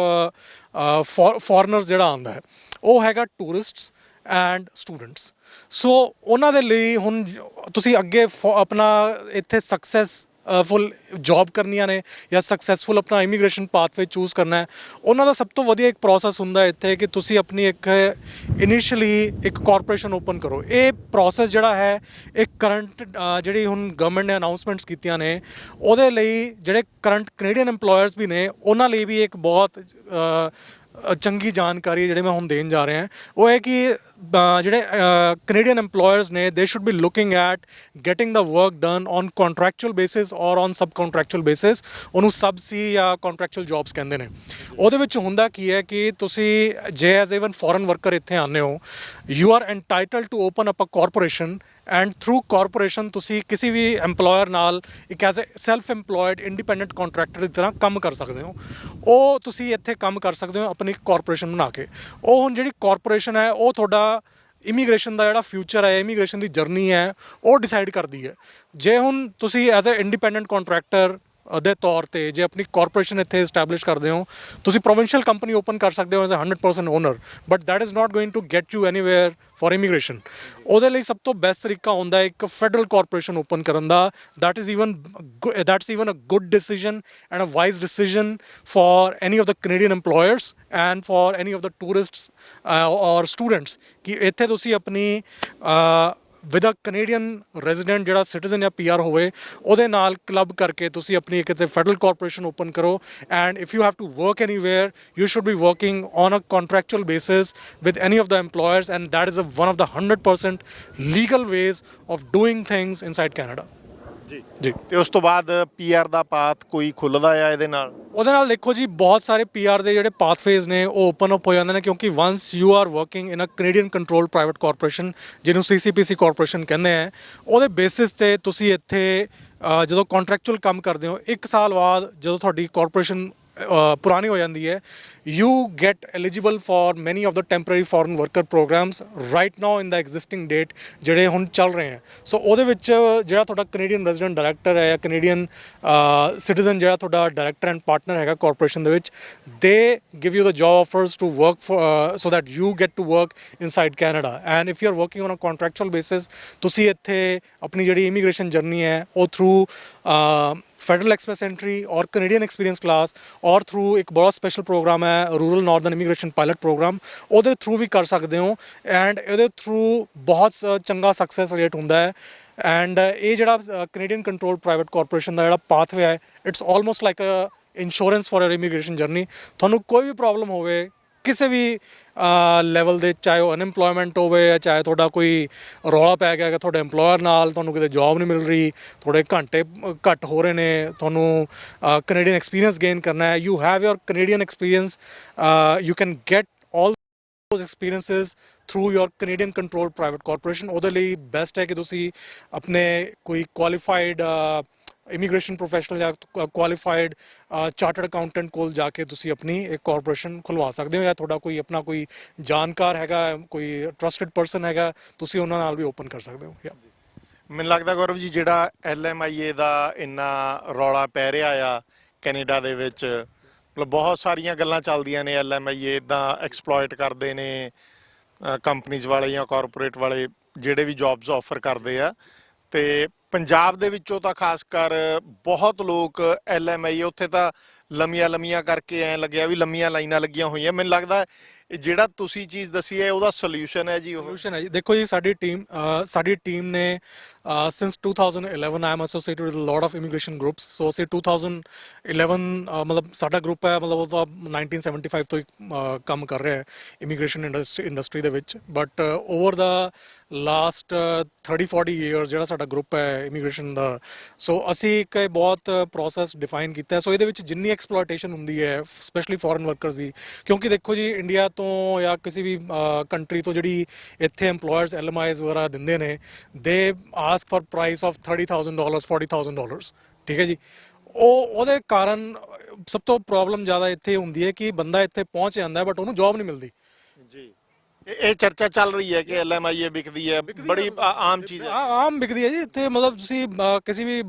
ਫੋਰਨਰਸ ਜਿਹੜਾ ਆਉਂਦਾ ਹੈ ਉਹ ਹੈਗਾ ਟੂਰਿਸਟਸ ਐਂਡ ਸਟੂਡੈਂਟਸ ਸੋ ਉਹਨਾਂ ਦੇ ਲਈ ਹੁਣ ਤੁਸੀਂ ਅੱਗੇ ਫੋ- ਆਪਣਾ ਇੱਥੇ ਸਕਸੈਸ ਫੁੱਲ ਜੌਬ ਕਰਨੀਆਂ ਨੇ ਜਾਂ ਸਕਸੈਸਫੁਲ ਆਪਣਾ ਇਮੀਗ੍ਰੇਸ਼ਨ ਪਾਥਵੇ ਚੂਜ਼ ਕਰਨਾ ਹੈ, ਉਹਨਾਂ ਦਾ ਸਭ ਤੋਂ ਵਧੀਆ ਇੱਕ ਪ੍ਰੋਸੈਸ ਹੁੰਦਾ ਹੈ ਇੱਥੇ ਕਿ ਤੁਸੀਂ ਆਪਣੀ ਇੱਕ ਇਨੀਸ਼ੀਅਲੀ ਇੱਕ ਕਾਰਪੋਰੇਸ਼ਨ ਓਪਨ ਕਰੋ। ਇਹ ਪ੍ਰੋਸੈਸ ਜਿਹੜਾ ਹੈ, ਇਹ ਕਰੰਟ ਜਿਹੜੀ ਹੁਣ ਗਵਰਨਮੈਂਟ ਨੇ ਅਨਾਉਂਸਮੈਂਟਸ ਕੀਤੀਆਂ ਨੇ, ਉਹਦੇ ਲਈ ਜਿਹੜੇ ਕਰੰਟ ਕੈਨੇਡੀਅਨ EMPLOYERS ਵੀ ਨੇ, ਉਹਨਾਂ ਲਈ ਵੀ ਇੱਕ ਬਹੁਤ ਚੰਗੀ ਜਾਣਕਾਰੀ ਜਿਹੜੇ ਮੈਂ ਹੁਣ ਦੇਣ ਜਾ ਰਿਹਾ ਹਾਂ ਉਹ ਹੈ ਕਿ ਅ, ਜਿਹੜੇ ਕੈਨੇਡੀਅਨ EMPLOYERS ਨੇ they should be looking at getting the work done on contractual basis or on sub contractual basis ਉਹਨੂੰ ਸਬ ਸੀ ਜਾਂ ਕੰਟਰੈਕਚੁਅਲ ਜੌਬਸ ਕਹਿੰਦੇ ਨੇ। ਉਹਦੇ ਵਿੱਚ ਹੁੰਦਾ ਕੀ ਹੈ ਕਿ ਤੁਸੀਂ ਜੇ ਐਜ਼ ਇਵਨ ਫੋਰਨ ਵਰਕਰ ਇੱਥੇ ਆਉਂਦੇ ਹੋ you are entitled to open up a corporation and through corporation ਤੁਸੀਂ ਕਿਸੇ ਵੀ EMPLOYER ਨਾਲ ਇੱਕ as a self EMPLOYED independent contractor ਦੀ ਤਰ੍ਹਾਂ ਕੰਮ ਕਰ ਸਕਦੇ ਹੋ। ਉਹ ਤੁਸੀਂ ਇੱਥੇ ਕੰਮ ਕਰ ਸਕਦੇ ਹੋ ਆਪਣੀ ਕਾਰਪੋਰੇਸ਼ਨ ਬਣਾ ਕੇ। ਉਹ ਹੁਣ ਜਿਹੜੀ ਕਾਰਪੋਰੇਸ਼ਨ ਹੈ, ਉਹ ਤੁਹਾਡਾ ਇਮੀਗ੍ਰੇਸ਼ਨ ਦਾ ਜਿਹੜਾ ਫਿਊਚਰ ਹੈ ਇਮੀਗ੍ਰੇਸ਼ਨ ਦੀ ਜਰਨੀ ਹੈ, ਉਹ ਡਿਸਾਈਡ ਕਰਦੀ ਹੈ। ਜੇ ਹੁਣ ਤੁਸੀਂ ਐਜ਼ ਅ ਇੰਡੀਪੈਂਡੈਂਟ ਕੰਟਰੈਕਟਰ ਦੇ ਤੌਰ ਤੇ ਜੇ ਆਪਣੀ ਕਾਰਪੋਰੇਸ਼ਨ ਇੱਥੇ ਐਸਟੈਬਲਿਸ਼ ਕਰਦੇ ਹੋ ਤੁਸੀਂ ਪ੍ਰੋਵਿੰਸ਼ੀਅਲ ਕੰਪਨੀ ਓਪਨ ਕਰ ਸਕਦੇ ਹੋ as 100% owner but that is not going to get you anywhere for immigration ਉਹਦੇ ਲਈ ਸਭ ਤੋਂ ਬੈਸਟ ਤਰੀਕਾ ਹੁੰਦਾ ਇੱਕ ਫੈਡਰਲ ਕਾਰਪੋਰੇਸ਼ਨ ਓਪਨ ਕਰਨ ਦਾ that is even that's even a good decision and a wise decision for any of the Canadian EMPLOYERS and for any of the tourists or students ਕਿ ਇੱਥੇ ਤੁਸੀਂ ਆਪਣੀ ਵਿਦ ਅ ਕੈਨੇਡੀਅਨ ਰੈਜ਼ੀਡੈਂਟ ਜਿਹੜਾ citizen ਜਾਂ PR ਹੋਵੇ, ਉਹਦੇ ਨਾਲ club ਕਰਕੇ ਤੁਸੀਂ ਆਪਣੀ ਇੱਕ ਤੇ ਫੈਡਰਲ ਕਾਰਪੋਰੇਸ਼ਨ ਓਪਨ ਕਰੋ। And if you have to work anywhere you should be working on a contractual basis with any of the EMPLOYERS and that is a one of the 100% legal ways of doing things inside Canada ਜੀ। ਜੀ। ਤੇ ਉਸ ਤੋਂ ਬਾਅਦ PR ਦਾ path ਕੋਈ ਖੁੱਲਦਾ ਆ ਇਹਦੇ ਨਾਲ? ਉਹਦੇ ਨਾਲ ਦੇਖੋ ਜੀ ਬਹੁਤ ਸਾਰੇ ਪੀਆਰ ਦੇ ਜਿਹੜੇ ਪਾਥਵੇਜ਼ ਨੇ ਉਹ ਓਪਨ ਅਪ ਹੋ ਜਾਂਦੇ ਨੇ ਕਿਉਂਕਿ once you are working in a Canadian control private corporation ਜਿਹਨੂੰ ਸੀਸੀਪੀਸੀ ਕਾਰਪੋਰੇਸ਼ਨ ਕਹਿੰਦੇ ਆ ਉਹਦੇ ਬੇਸਿਸ ਤੇ ਤੁਸੀਂ ਇੱਥੇ ਜਦੋਂ ਕੰਟਰੈਕਚੁਅਲ ਕੰਮ ਕਰਦੇ ਹੋ ਇੱਕ ਸਾਲ ਬਾਅਦ ਜਦੋਂ ਤੁਹਾਡੀ ਕਾਰਪੋਰੇਸ਼ਨ ਪੁਰਾਣੀ ਹੋ ਜਾਂਦੀ ਹੈ। You get eligible for many of the temporary foreign worker programs right now in the existing date ਜਿਹੜੇ ਹੁਣ ਚੱਲ ਰਹੇ ਹੈ। ਸੋ ਉਹਦੇ ਵਿੱਚ ਜਿਹੜਾ ਤੁਹਾਡਾ ਕੈਨੇਡੀਅਨ ਰੈਜ਼ੀਡੈਂਟ ਡਾਇਰੈਕਟਰ ਹੈ ਜਾਂ ਕੈਨੇਡੀਅਨ ਸਿਟੀਜ਼ਨ ਜਿਹੜਾ ਤੁਹਾਡਾ ਡਾਇਰੈਕਟਰ ਐਂਡ ਪਾਰਟਨਰ ਹੈਗਾ ਕਾਰਪੋਰੇਸ਼ਨ ਦੇ ਵਿੱਚ they give you the job offers to work so that you get to work inside Canada and if you are working on a contractual basis ਤੁਸੀਂ ਇੱਥੇ ਆਪਣੀ ਜਿਹੜੀ immigration journey ਹੈ, ਉਹ through federal express entry or Canadian experience class or through ਇੱਕ ਬਹੁਤ special program ਹੈ rural northern immigration pilot program ਉਹਦੇ ਥਰੂ ਵੀ ਕਰ ਸਕਦੇ ਹੋ ਐਂਡ ਇਹਦੇ ਥਰੂ ਬਹੁਤ ਚੰਗਾ ਸਕਸੈਸ ਰੇਟ ਹੁੰਦਾ ਹੈ ਐਂਡ ਇਹ ਜਿਹੜਾ ਕੈਨੇਡੀਅਨ ਕੰਟਰੋਲ ਪ੍ਰਾਈਵੇਟ ਕਾਰਪੋਰੇਸ਼ਨ ਦਾ ਜਿਹੜਾ ਪਾਥਵੇ ਹੈ it's almost like a insurance for your immigration journey ਤੁਹਾਨੂੰ ਕੋਈ ਵੀ ਪ੍ਰੋਬਲਮ ਹੋਵੇ ਕਿਸੇ ਵੀ ਲੈਵਲ ਦੇ ਚਾਹੇ ਉਹ ਅਨਐਮਪਲੋਇਮੈਂਟ ਹੋਵੇ ਜਾਂ ਚਾਹੇ ਤੁਹਾਡਾ ਕੋਈ ਰੌਲਾ ਪੈ ਗਿਆ ਕਿ ਤੁਹਾਡੇ EMPLOYER ਨਾਲ ਤੁਹਾਨੂੰ ਕਿਤੇ ਜੌਬ ਨਹੀਂ ਮਿਲ ਰਹੀ, ਤੁਹਾਡੇ ਘੰਟੇ ਘੱਟ ਹੋ ਰਹੇ ਨੇ, ਤੁਹਾਨੂੰ ਕੈਨੇਡੀਅਨ ਐਕਸਪੀਰੀਅੰਸ ਗੇਨ ਕਰਨਾ ਹੈ you have your Canadian experience you can get all those experiences through your Canadian controlled private corporation. ਉਹਦੇ ਲਈ ਬੈਸਟ ਹੈ ਕਿ ਤੁਸੀਂ ਆਪਣੇ ਕੋਈ ਕੁਆਲੀਫਾਈਡ ਇਮੀਗ੍ਰੇਸ਼ਨ ਪ੍ਰੋਫੈਸ਼ਨਲ ਜਾਂ ਕੁਆਲੀਫਾਈਡ ਚਾਰਟਰਡ ਅਕਾਊਂਟੈਂਟ ਕੋਲ ਜਾ ਕੇ ਤੁਸੀਂ ਆਪਣੀ ਇੱਕ ਕਾਰਪੋਰੇਸ਼ਨ ਖੁਲਵਾ ਸਕਦੇ ਹੋ ਜਾਂ ਤੁਹਾਡਾ ਕੋਈ ਆਪਣਾ ਕੋਈ ਜਾਣਕਾਰ ਹੈਗਾ, ਕੋਈ ਟਰਸਟਡ ਪਰਸਨ ਹੈਗਾ, ਤੁਸੀਂ ਉਹਨਾਂ ਨਾਲ ਵੀ ਓਪਨ ਕਰ ਸਕਦੇ ਹੋ, Yeah. ਮੈਨੂੰ ਲੱਗਦਾ ਗੌਰਵ ਜੀ, ਜਿਹੜਾ ਐਲਐਮਆਈਏ ਦਾ ਇੰਨਾ ਰੌਲਾ ਪੈ ਰਿਹਾ ਆ ਕੈਨੇਡਾ ਦੇ ਵਿੱਚ, ਮਤਲਬ ਬਹੁਤ ਸਾਰੀਆਂ ਗੱਲਾਂ ਚੱਲਦੀਆਂ ਨੇ ਐਲਐਮਆਈਏ ਇਦਾਂ ਐਕਸਪਲੋਇਟ ਕਰਦੇ ਨੇ ਕੰਪਨੀਆਂ ਵਾਲੇ ਜਾਂ ਕਾਰਪੋਰੇਟ ਵਾਲੇ, ਜਿਹੜੇ ਵੀ ਜੌਬਸ ਆਫਰ ਕਰਦੇ ਆ ਤੇ ਪੰਜਾਬ ਦੇ ਵਿੱਚੋਂ ਤਾਂ ਖਾਸ ਕਰ ਬਹੁਤ ਲੋਕ ਐਲਐਮਆਈਏ ਉੱਥੇ ਤਾਂ ਲੰਮੀਆਂ ਲੰਮੀਆਂ ਕਰਕੇ ਐ ਲੱਗਿਆ ਵੀ ਲੰਮੀਆਂ ਲਾਈਨਾਂ ਲੱਗੀਆਂ ਹੋਈਆਂ। ਮੈਨੂੰ ਲੱਗਦਾ ਇਹ ਜਿਹੜਾ ਤੁਸੀਂ ਚੀਜ਼ ਦੱਸੀ ਹੈ ਉਹਦਾ ਸੋਲੂਸ਼ਨ ਹੈ ਜੀ ਉਹ? ਸੋਲੂਸ਼ਨ ਹੈ ਜੀ। ਦੇਖੋ ਜੀ ਸਾਡੀ ਟੀਮ ਸਾਡੀ ਟੀਮ ਨੇ since 2011 I am associated with lot of immigration groups so ਅਸੀਂ 2011 ਅ, ਮਤਲਬ ਸਾਡਾ ਗਰੁੱਪ ਹੈ ਮਤਲਬ ਉਹ ਤਾਂ 1975 ਤੋਂ ਹੀ ਕੰਮ ਕਰ ਰਿਹਾ ਹੈ ਇਮੀਗ੍ਰੇਸ਼ਨ ਇੰਡਸਟਰੀ ਦੇ ਵਿੱਚ। But over the last 30 40 years ਜਿਹੜਾ ਸਾਡਾ ਗਰੁੱਪ ਹੈ ਇਮੀਗ੍ਰੇਸ਼ਨ ਦਾ ਸੋ ਅਸੀਂ ਇੱਕ ਇਹ ਬਹੁਤ ਪ੍ਰੋਸੈਸ ਡਿਫਾਈਨ ਕੀਤਾ ਸੋ ਇਹਦੇ ਵਿੱਚ ਜਿੰਨੀ ਐਕਸਪਲੋਇਟੇਸ਼ਨ ਹੁੰਦੀ ਹੈ ਸਪੈਸ਼ਲੀ ਫੋਰਨ ਵਰਕਰਸ ਦੀ ਕਿਉਂਕਿ ਦੇਖੋ ਜੀ ਇੰਡੀਆ ਤੋਂ ਜਾਂ ਕਿਸੇ ਵੀ ਕੰਟਰੀ ਤੋਂ ਜਿਹੜੀ ਇੱਥੇ EMPLOYERS LMIs ਵਗੈਰਾ ਦਿੰਦੇ ਨੇ they ask for price of 30000 dollars 40000 dollars ਠੀਕ ਹੈ ਜੀ? ਉਹ, ਉਹਦੇ ਕਾਰਨ ਸਭ ਤੋਂ ਪ੍ਰੋਬਲਮ ਜ਼ਿਆਦਾ ਇੱਥੇ ਹੁੰਦੀ ਹੈ ਕਿ ਬੰਦਾ ਇੱਥੇ ਪਹੁੰਚ ਜਾਂਦਾ ਬਟ ਉਹਨੂੰ ਜੌਬ ਨਹੀਂ ਮਿਲਦੀ। ਜੀ। ਇਹ ਚਰਚਾ ਚੱਲ ਰਹੀ ਹੈ ਕਿ ਐਲਐਮਆਈਏ ਵਿਕਦੀ ਹੈ। ਬੜੀ ਆ- ਆਮ ਚੀਜ਼ ਹੈ। ਆ- ਆਮ ਵਿਕਦੀ ਹੈ ਜੀ। ਇੱਥੇ ਮਤਲਬ ਤੁਸੀਂ ਅ, ਕਿਸੇ ਵੀ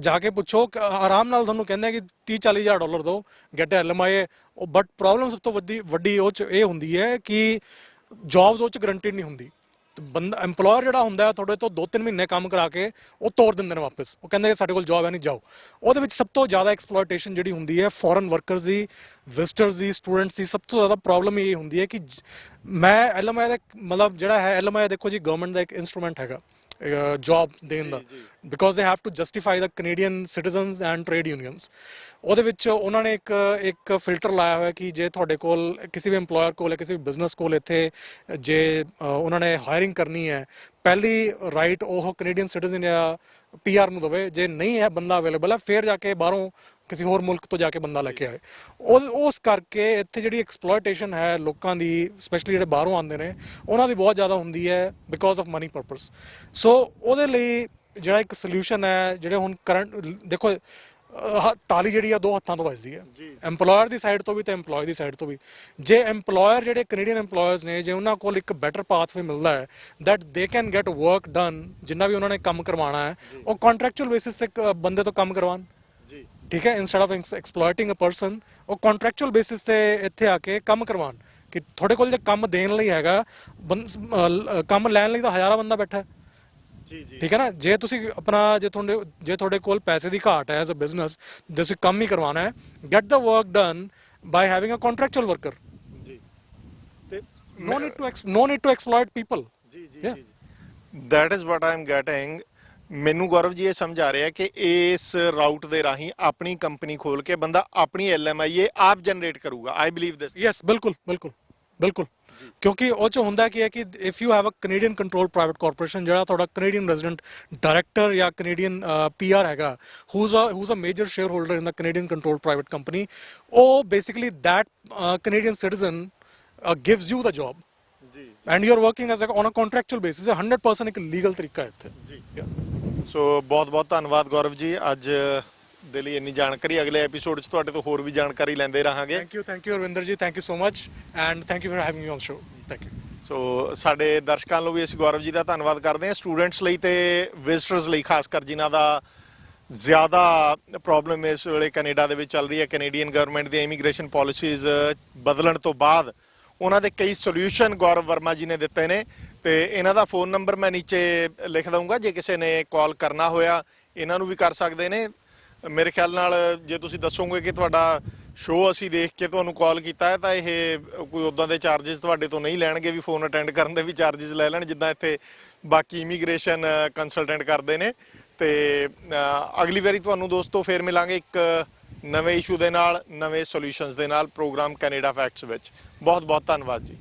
ਜਾ ਕੇ ਪੁੱਛੋ ਕ- ਆਰਾਮ ਨਾਲ ਤੁਹਾਨੂੰ ਕਹਿੰਦੇ ਆ ਕਿ 30 40 ਹਜ਼ਾਰ ਡਾਲਰ ਦਿਓ ਗੈਟ ਐਲਐਮਆਈ ਬਟ ਪ੍ਰੋਬਲਮ ਸਭ ਤੋਂ ਵੱਡੀ ਵੱਡੀ ਉਹ ਚ ਇਹ ਹੁੰਦੀ ਹੈ ਕਿ ਜੌਬਸ ਉਹ ਚ ਗਰੰਟਿਡ ਨਹੀਂ ਹੁੰਦੀ। ਬੰਦਾ, EMPLOYER ਜਿਹੜਾ ਹੁੰਦਾ ਹੈ, ਤੁਹਾਡੇ ਤੋਂ 2-3 ਮਹੀਨੇ ਕੰਮ ਕਰਾ ਕੇ ਉਹ ਤੋੜ ਦਿੰਦੇ ਨੇ ਵਾਪਸ। ਉਹ ਕਹਿੰਦੇ ਕਿ ਸਾਡੇ ਕੋਲ ਜੌਬ ਹੈ ਨਹੀਂ, ਜਾਓ। ਉਹਦੇ ਵਿੱਚ ਸਭ ਤੋਂ ਜ਼ਿਆਦਾ ਐਕਸਪਲੋਇਟੇਸ਼ਨ ਜਿਹੜੀ ਹੁੰਦੀ ਹੈ ਫੋਰਨ ਵਰਕਰਸ ਦੀ ਵਿਜ਼ਟਰਸ ਦੀ ਸਟੂਡੈਂਟਸ ਦੀ, ਸਭ ਤੋਂ ਜ਼ਿਆਦਾ ਪ੍ਰੋਬਲਮ ਇਹ ਹੁੰਦੀ ਹੈ ਕਿ ਜ- ਮੈਂ ਐਲਐਮਆਈ ਦਾ ਮਤਲਬ ਜਿਹੜਾ ਹੈ ਐਲਐਮਆਈ ਦੇਖੋ ਜੀ ਗਵਰਨਮੈਂਟ ਦਾ ਇੱਕ ਇਨਸਟਰੂਮੈਂਟ ਹੈਗਾ। ਜੌਬ ਦੇਣ ਦਾ। Because they have to justify the Canadian citizens and trade unions ਉਹਦੇ ਵਿੱਚ ਉਹਨਾਂ ਨੇ ਇੱਕ ਇੱਕ ਫਿਲਟਰ ਲਾਇਆ ਹੋਇਆ ਕਿ ਜੇ ਤੁਹਾਡੇ ਕੋਲ ਕਿਸੇ ਵੀ EMPLOYER ਕੋਲ ਕਿਸੇ ਵੀ ਬਿਜ਼ਨਸ ਕੋਲ ਇੱਥੇ ਜੇ ਉਹਨਾਂ ਨੇ ਹਾਇਰਿੰਗ ਕਰਨੀ ਹੈ ਪਹਿਲੀ ਰਾਈਟ ਉਹ ਕੈਨੇਡੀਅਨ ਸਿਟੀਜ਼ਨ ਜਾਂ ਪੀਆਰ ਨੂੰ ਦਵੇ। ਜੇ ਨਹੀਂ ਹੈ ਬੰਦਾ ਅਵੇਲੇਬਲ ਹੈ ਫਿਰ ਜਾ ਕੇ ਬਾਹਰੋਂ ਕਿਸੇ ਹੋਰ ਮੁਲਕ ਤੋਂ ਜਾ ਕੇ ਬੰਦਾ ਲੈ ਕੇ ਆਏ। ਉਹ ਉਸ ਕਰਕੇ ਇੱਥੇ ਜਿਹੜੀ ਐਕਸਪਲੋਇਟੇਸ਼ਨ ਹੈ ਲੋਕਾਂ ਦੀ ਸਪੈਸ਼ਲੀ ਜਿਹੜੇ ਬਾਹਰੋਂ ਆਉਂਦੇ ਨੇ ਉਹਨਾਂ ਦੀ ਬਹੁਤ ਜ਼ਿਆਦਾ ਹੁੰਦੀ ਹੈ because of money purpose so ਉਹਦੇ ਲਈ ਜਿਹੜਾ ਇੱਕ ਸੋਲੂਸ਼ਨ ਹੈ ਜਿਹੜੇ ਹੁਣ ਕਰੰਟ ਦੇਖੋ ਤਾਲੀ ਜਿਹੜੀ ਆ ਦੋ ਹੱਥਾਂ ਤੋਂ ਵੱਜਦੀ ਹੈ। EMPLOYER ਦੀ ਸਾਈਡ ਤੋਂ ਵੀ ਤੇ EMPLOYE ਦੀ ਸਾਈਡ ਤੋਂ ਵੀ। ਜੇ EMPLOYER ਜਿਹੜੇ ਕੈਨੇਡੀਅਨ EMPLOYERS ਨੇ ਜੇ ਉਹਨਾਂ ਕੋਲ ਇੱਕ ਬੈਟਰ ਪਾਥਵੇ ਮਿਲਦਾ ਹੈ that they can get work done ਜਿੰਨਾ ਵੀ ਉਹਨਾਂ ਨੇ ਕੰਮ ਕਰਵਾਉਣਾ ਹੈ ਉਹ ਕੰਟਰੈਕਚੁਅਲ ਬੇਸਿਸ ਤੇ ਬੰਦੇ ਤੋਂ ਕੰਮ ਕਰਵਾਉਣ। ਜੀ। ਠੀਕ ਹੈ instead of exploiting a person ਉਹ ਕੰਟਰੈਕਚੁਅਲ ਬੇਸਿਸ ਤੇ ਇੱਥੇ ਆ ਕੇ ਕੰਮ ਕਰਵਾਉਣ। ਕਿ ਤੁਹਾਡੇ ਕੋਲ ਜੇ ਕੰਮ ਦੇਣ ਲਈ ਹੈਗਾ ਕੰਮ ਲੈਣ ਲਈ ਤਾਂ ਹਜ਼ਾਰਾਂ ਬੰਦਾ ਬੈਠਾ ਹੈ। ਜੀ ਜੀ। ਠੀਕ ਹੈ ਨਾ? ਜੇ ਤੁਸੀਂ ਆਪਣਾ ਜੇ ਤੁਹਾਡੇ ਜੇ ਤੁਹਾਡੇ ਕੋਲ ਪੈਸੇ ਦੀ ਘਾਟ ਹੈ ਐਜ਼ ਅ ਬਿਜ਼ਨਸ ਜੇ ਤੁਸੀਂ ਕੰਮ ਹੀ ਕਰਵਾਉਣਾ ਹੈ get the work done by having a contractual worker ਜੀ। ਤੇ need to ex- no need to exploit people ਜੀ ਜੀ. ਜੀ that is what I am getting ਮੈਨੂੰ ਗੌਰਵ ਜੀ ਇਹ ਸਮਝ ਰਿਹਾ ਕਿ ਇਸ ਰਾਊਟ ਦੇ ਰਾਹੀਂ ਆਪਣੀ ਕੰਪਨੀ ਖੋਲ ਕੇ ਬੰਦਾ ਆਪਣੀ ਐਲਐਮਆਈਏ ਆਪ ਜਨਰੇਟ ਕਰੂਗਾ ਆਈ ਬਲੀਵ ਦਿਸ ਯੈਸ ਬਿਲਕੁਲ ਬਿਲਕੁਲ ਬਿਲਕੁਲ। ਕਿਉਂਕਿ ਉਹ ਚ ਹੁੰਦਾ ਕੀ ਹੈ ਕਿ if you have a Canadian control private corporation ਜਿਹੜਾ ਤੁਹਾਡਾ ਕੈਨੇਡੀਅਨ ਰੈਜ਼ੀਡੈਂਟ ਡਾਇਰੈਕਟਰ ਜਾਂ ਕੈਨੇਡੀਅਨ ਪੀਆਰ ਹੈਗਾ who's a who's a major shareholder in the Canadian control private company ਉਹ basically that Canadian citizen gives you the job ਜੀ। And you are working as on a contractual basis 100% ਇੱਕ legal ਤਰੀਕਾ ਹੈ ਇੱਥੇ। Yeah. ਸੋ ਬਹੁਤ ਬਹੁਤ ਧੰਨਵਾਦ ਗੌਰਵ ਜੀ। ਅੱਜ ਦੇ ਲਈ ਇੰਨੀ ਜਾਣਕਾਰੀ। ਅਗਲੇ ਐਪੀਸੋਡ 'ਚ ਤੁਹਾਡੇ ਤੋਂ ਹੋਰ ਵੀ ਜਾਣਕਾਰੀ ਲੈਂਦੇ ਰਹਾਂਗੇ। Thank you thank you Arvinder ji thank you so much and thank you for having me on show thank you so ਸਾਡੇ ਦਰਸ਼ਕਾਂ ਨੂੰ ਵੀ ਅਸੀਂ ਗੌਰਵ ਜੀ ਦਾ ਧੰਨਵਾਦ ਕਰਦੇ ਹਾਂ। ਸਟੂਡੈਂਟਸ ਲਈ ਤੇ ਵਿਜ਼ਟਰਸ ਲਈ ਖਾਸ ਕਰ ਜਿਨ੍ਹਾਂ ਦਾ ਜ਼ਿਆਦਾ ਪ੍ਰੋਬਲਮ ਇਸ ਵੇਲੇ ਕੈਨੇਡਾ ਦੇ ਵਿੱਚ ਚੱਲ ਰਹੀ ਹੈ। ਕੈਨੇਡੀਅਨ ਗਵਰਨਮੈਂਟ ਦੀਆਂ ਇਮੀਗ੍ਰੇਸ਼ਨ ਪਾਲਿਸੀਜ਼ ਬਦਲਣ ਤੋਂ ਬਾਅਦ ਉਹਨਾਂ ਦੇ ਕਈ ਸੋਲੂਸ਼ਨ ਗੌਰਵ ਵਰਮਾ ਜੀ ਨੇ ਦਿੱਤੇ ਨੇ। ਤੇ ਇਹਨਾਂ ਦਾ ਫੋਨ ਨੰਬਰ ਮੈਂ ਨੀਚੇ ਲਿਖ ਦਊਂਗਾ, ਜੇ ਕਿਸੇ ਨੇ ਕਾਲ ਕਰਨਾ ਹੋਇਆ, ਇਹਨਾਂ ਨੂੰ ਵੀ ਕਰ ਸਕਦੇ ਨੇ। ਮੇਰੇ ਖਿਆਲ ਨਾਲ ਜੇ ਤੁਸੀਂ ਦੱਸੋਗੇ ਕਿ ਤੁਹਾਡਾ ਸ਼ੋਅ ਅਸੀਂ ਦੇਖ ਕੇ ਤੁਹਾਨੂੰ ਕਾਲ ਕੀਤਾ ਹੈ, ਤਾਂ ਇਹ ਕੋਈ ਉਦਾਂ ਦੇ ਚਾਰजेस ਤੁਹਾਡੇ ਤੋਂ ਨਹੀਂ ਲੈਣਗੇ ਵੀ ਫੋਨ ਅਟੈਂਡ ਕਰਨ ਦੇ ਵੀ ਚਾਰजेस ਲੈ ਲੈਣ, ਜਿੱਦਾਂ ਇੱਥੇ ਬਾਕੀ ਇਮੀਗ੍ਰੇਸ਼ਨ ਕੰਸਲਟੈਂਟ ਕਰਦੇ ਨੇ। ਤੇ ਅਗਲੀ ਵਾਰੀ ਤੁਹਾਨੂੰ ਦੋਸਤੋ ਫੇਰ ਮਿਲਾਂਗੇ ਇੱਕ ਨਵੇਂ ਇਸ਼ੂ ਦੇ ਨਾਲ, ਨਵੇਂ ਸੋਲੂਸ਼ਨਸ ਦੇ ਨਾਲ ਪ੍ਰੋਗਰਾਮ ਕੈਨੇਡਾ ਫੈਕਟਸ ਵਿੱਚ। ਬਹੁਤ ਬਹੁਤ ਧੰਨਵਾਦ ਜੀ।